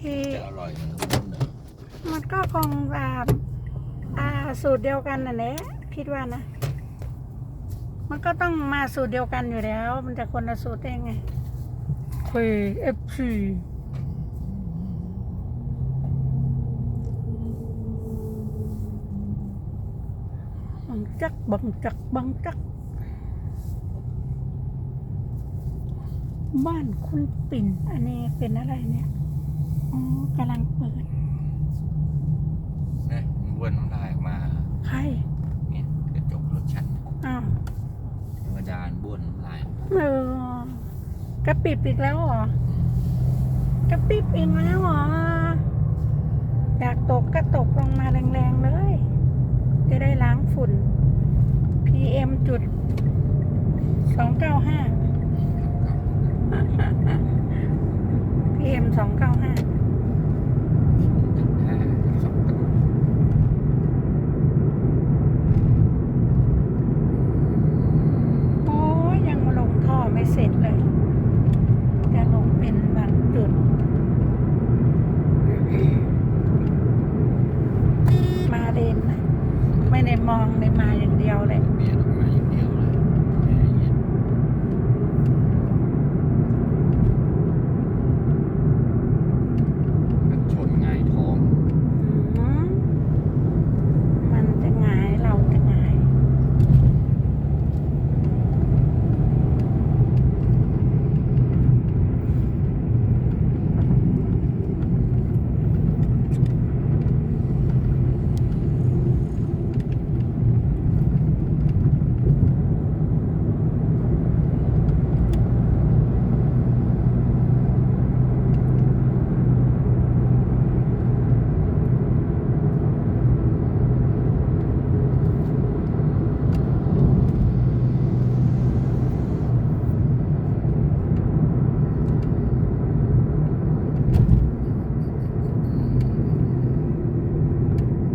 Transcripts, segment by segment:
ที่จะอร่อยเหมือนทุกคนเนอะมันก็คงแบบอ่าสูตรเดียวกันน่ะแหละคิดว่านะ มันก็ต้องมาสูตรเดียวกันอยู่แล้ว มันจะคนละสูตรได้ไงคุยเอฟซีบังจักบังจักบังจัก บ้านคุณปิ่น อันนี้เป็นอะไรเนี่ย อ๋อกำลังเปิดนะมันบ้วนน้ำลายออกมา ใคร เนี่ยกระจกรถฉันอ้าวธรรมดาบ้วนน้ำลายเออกระปิบอีกแล้วเหรอกระปิบอีกแล้วเหรอ อยากตกก็ตกลงมาแรงๆเลย จะได้ล้างฝุ่น PM จุดสองเก้าห้า PM สองเก้าห้า จุดห้าสองจุด โอ้ยยังลงท่อไม่เสร็จเลย จะลงเป็นบางจุด มาเดนนะไม่ได้มองเลยมาอย่างเดี ยวเลย เบียดออกมาอย่างเดียวเลยแม่เย็นมันชนหงายท้อง อืมมันจะหงายเราจะหงาย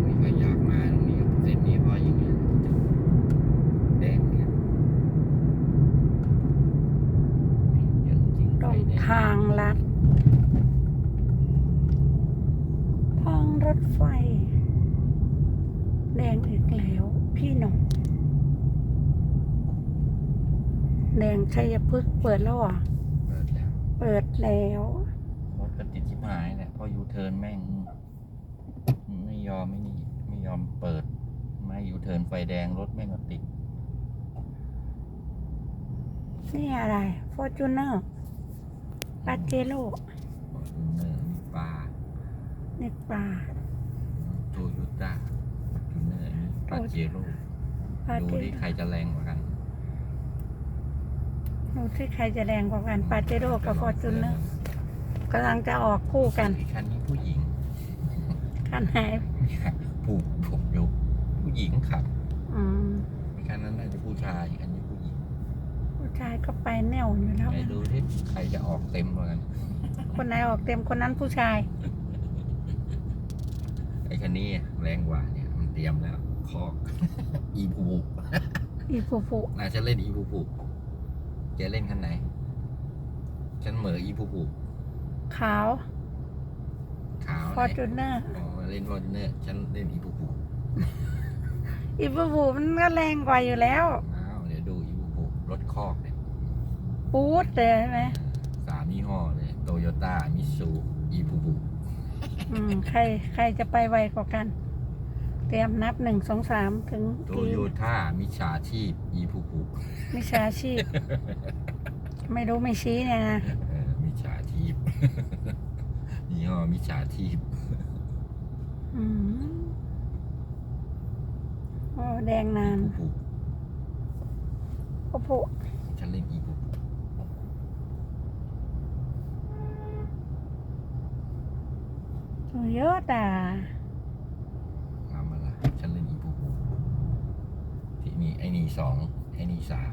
ไม่ค่อยอยากมาตรงนี้เส้นนี้เพราะอย่างเงี้ยแดงเนี่ยเยอะจริง ต ไฟ รง แดง ทางลัด ทาง รถไฟ แดงอีกแล้ว พี่หนงแดงชัยพฤกษ์เปิดแล้วเหรอะเปิดแล้วเปิดแล้ว รถก็ติดชิบหายแหละเพราะยูเทิร์นแม่ง ไม่ยอมไม่นี่ไม่ยอมเปิด ไม่ยูเทิร์นไฟแดงรถแม่งก็ติด นี่อะไรฟอร์จูเนอร์ปาเจโร่ฟอร์จูเนอร์นี่ปลานี่ปลา โตโยต้าฟอร์จูเนอร์นี่ปาเจโร่ปาดูเจดิใครจะแรงกว่ากันดูที่ใครจะแรงกว่ากันปาเจโร่กับฟอร์จูเนอร์กำลังจะออกคู่กันอีคันนี้ผู้หญิงคันไหนผูกผูกอยู่ผู้หญิงขับอืมอีคันนั้นน่าจะผู้ชายอีคันนี้ผู้หญิงผู้ชายก็ไปแนวอยู่แล้วไหนดูที่ใครจะออกเต็มกว่ากัน คนไหนออกเต็มคนนั้นผู้ชาย ไอ้คันนี้แรงกว่าเนี่ยมันเตรียมแล้ว คอกอีผูผูอีฟูฟูน่าจะเล่นอีผูผูแกเล่นคันไหน ฉันเหมออีผูผูขาวขาวฟอร์จูเนอร์อ๋อเล่นฟอร์จูเนอร์ฉันเล่นอีผูผูอีฟูฟูมันก็แรงกว่าอยู่แล้วอ้าวเดี๋ยวดูอีผูผูรถคอกเนี่ยปูดเลยใช่ไหมสามยี่ห้อเลยโตโยต้ามิสูอีผูผูอืมใครใครจะไปไวกว่ากัน เตรียมนับหนึ่งสองสามถึงโตกี่โยต้ามิชาชีพอีผูผูมิชาชีพ ไม่รู้ไม่ชี้เนี่ยนะเออมิชาชีพ ยี่ห้อมิชาชีพอืมโอ้แดงนานผูผูโอ้โหฉันเล่นอีผูผูเยอะแต่ทำอะไรฉันเล่นอีผูผูที่ นี่ไอ้นี่สองไอ้นี่สาม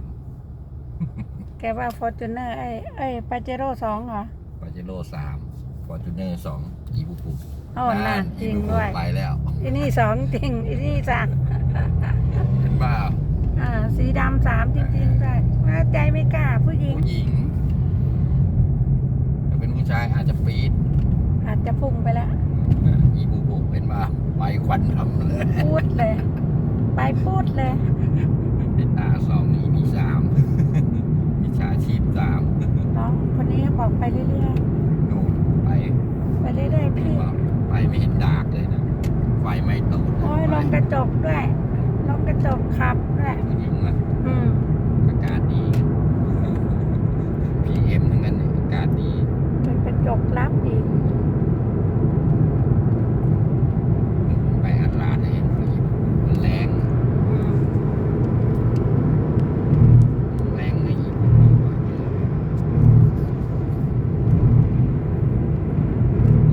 แกว่าฟอร์จูเนอร์ไอ้ไอ้ปาเจโร่สองเหรอ ปาเจโร่สามฟอร์จูเนอร์สองอีผูผูโอ้น่าจริงด้วย ไปแล้วอีนี่สองจริงอีนี่สามเห็นเปล่าอ่า สีดำสามจริงๆด้วยว่าใจไม่กล้าผู้หญิง ผู้หญิงถ้าเป็นผู้ชายอาจจะปี๊ดใครอาจจะพุ่งไปแล้วอีบูบูเป็นว่าไฟควันทำเลย พูดเลย ไปพูดเลย เป็นตาสองนี้มีสาม มีชาชีพสามน้องคนนี้บอกไปเรื่อยโน่นไปๆ ไปเรื่อยๆพี่พี่ว่าไปไม่เห็นดากเลยนะ ไฟไม่ตูดโอ้ยลงกระจกด้วย ลงกระจกขับด้วยผู้หญิงนะ